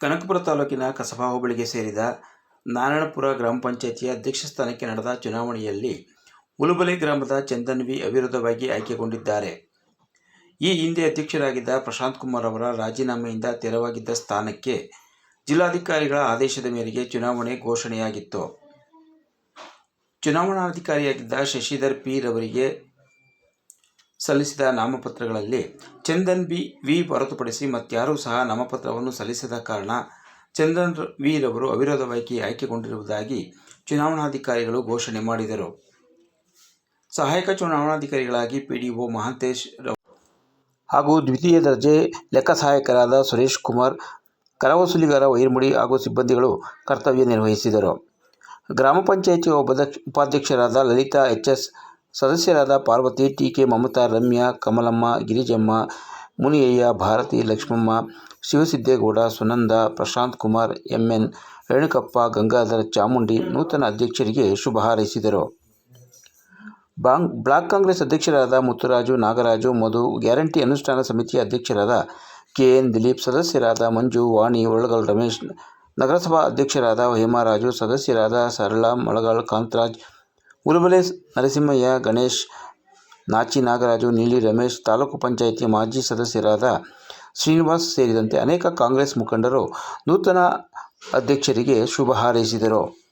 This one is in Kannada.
ಕನಕಪುರ ತಾಲೂಕಿನ ಕಸಬಾ ಹೋಬಳಿಗೆ ಸೇರಿದ ನಾರಾಯಣಪುರ ಗ್ರಾಮ ಪಂಚಾಯಿತಿಯ ಅಧ್ಯಕ್ಷ ಸ್ಥಾನಕ್ಕೆ ನಡೆದ ಚುನಾವಣೆಯಲ್ಲಿ ಉಲುಬಲೆ ಗ್ರಾಮದ ಚಂದನ್ವಿ ಅವಿರೋಧವಾಗಿ ಆಯ್ಕೆಗೊಂಡಿದ್ದಾರೆ. ಈ ಹಿಂದೆ ಅಧ್ಯಕ್ಷರಾಗಿದ್ದ ಪ್ರಶಾಂತ್ ಕುಮಾರ್ ಅವರ ರಾಜೀನಾಮೆಯಿಂದ ತೆರವಾಗಿದ್ದ ಸ್ಥಾನಕ್ಕೆ ಜಿಲ್ಲಾಧಿಕಾರಿಗಳ ಆದೇಶದ ಮೇರೆಗೆ ಚುನಾವಣೆ ಘೋಷಣೆಯಾಗಿತ್ತು. ಚುನಾವಣಾಧಿಕಾರಿಯಾಗಿದ್ದ ಶಶಿಧರ್ ಪೀರ್ ರವರಿಗೆ ಸಲ್ಲಿಸಿದ ನಾಮಪತ್ರಗಳಲ್ಲಿ ಚಂದನ್ ಬಿ, ವಿ ಹೊರತುಪಡಿಸಿ ಮತ್ತಾರೂ ಸಹ ನಾಮಪತ್ರವನ್ನು ಸಲ್ಲಿಸದ ಕಾರಣ ಚಂದನ್ ವಿ ರವರು ಅವಿರೋಧವಾಗಿ ಆಯ್ಕೆಗೊಂಡಿರುವುದಾಗಿ ಚುನಾವಣಾಧಿಕಾರಿಗಳು ಘೋಷಣೆ ಮಾಡಿದರು. ಸಹಾಯಕ ಚುನಾವಣಾಧಿಕಾರಿಗಳಾಗಿ ಪಿಡಿಒ ಮಹಾಂತೇಶ್ ಹಾಗೂ ದ್ವಿತೀಯ ದರ್ಜೆ ಲೆಕ್ಕ ಸಹಾಯಕರಾದ ಸುರೇಶ್ ಕುಮಾರ್, ಕರವಸೂಲಿಗಾರ ವೈರ್ಮುಡಿ ಹಾಗೂ ಸಿಬ್ಬಂದಿಗಳು ಕರ್ತವ್ಯ ನಿರ್ವಹಿಸಿದರು. ಗ್ರಾಮ ಪಂಚಾಯಿತಿ ಉಪಾಧ್ಯಕ್ಷ ಉಪಾಧ್ಯಕ್ಷರಾದ ಲಲಿತಾ ಎಚ್ ಎಸ್ ಸದಸ್ಯರಾದ Parvathi T K Mamatha, Ramya, Kamalamma, Girijamma, Muniyaiah, Bharathi, Lakshmamma, Shivasiddegowda, Sunanda, Prashanth Kumar, MN Renukappa, Gangadhara Chamundi ನೂತನ ಅಧ್ಯಕ್ಷರಿಗೆ ಶುಭ ಹಾರೈಸಿದರು. ಬಾಂಗ್ ಬ್ಲಾಕ್ ಕಾಂಗ್ರೆಸ್ ಅಧ್ಯಕ್ಷರಾದ ಮುತ್ತುರಾಜು, ನಾಗರಾಜು, ಮಧು, ಗ್ಯಾರಂಟಿ ಅನುಷ್ಠಾನ ಸಮಿತಿಯ ಅಧ್ಯಕ್ಷರಾದ ಕೆ ಎನ್ ದಿಲೀಪ್, ಸದಸ್ಯರಾದ ಮಂಜು, ವಾಣಿ, ಒಳಗಲ್ ರಮೇಶ್, ನಗರಸಭಾ ಅಧ್ಯಕ್ಷರಾದ ಹೇಮರಾಜು, ಸದಸ್ಯರಾದ ಸರಳ, ಮಳಗಾಳ್ ಕಾಂತರಾಜ್ ಉಲುಬಲೆ ನರಸಿಂಹಯ್ಯ, ಗಣೇಶ್, ನಾಚಿ ನಾಗರಾಜು, ನೀಲಿ ರಮೇಶ್, ತಾಲೂಕು ಪಂಚಾಯಿತಿ ಮಾಜಿ ಸದಸ್ಯರಾದ ಶ್ರೀನಿವಾಸ್ ಸೇರಿದಂತೆ ಅನೇಕ ಕಾಂಗ್ರೆಸ್ ಮುಖಂಡರು ನೂತನ ಅಧ್ಯಕ್ಷರಿಗೆ ಶುಭ ಹಾರೈಸಿದರು.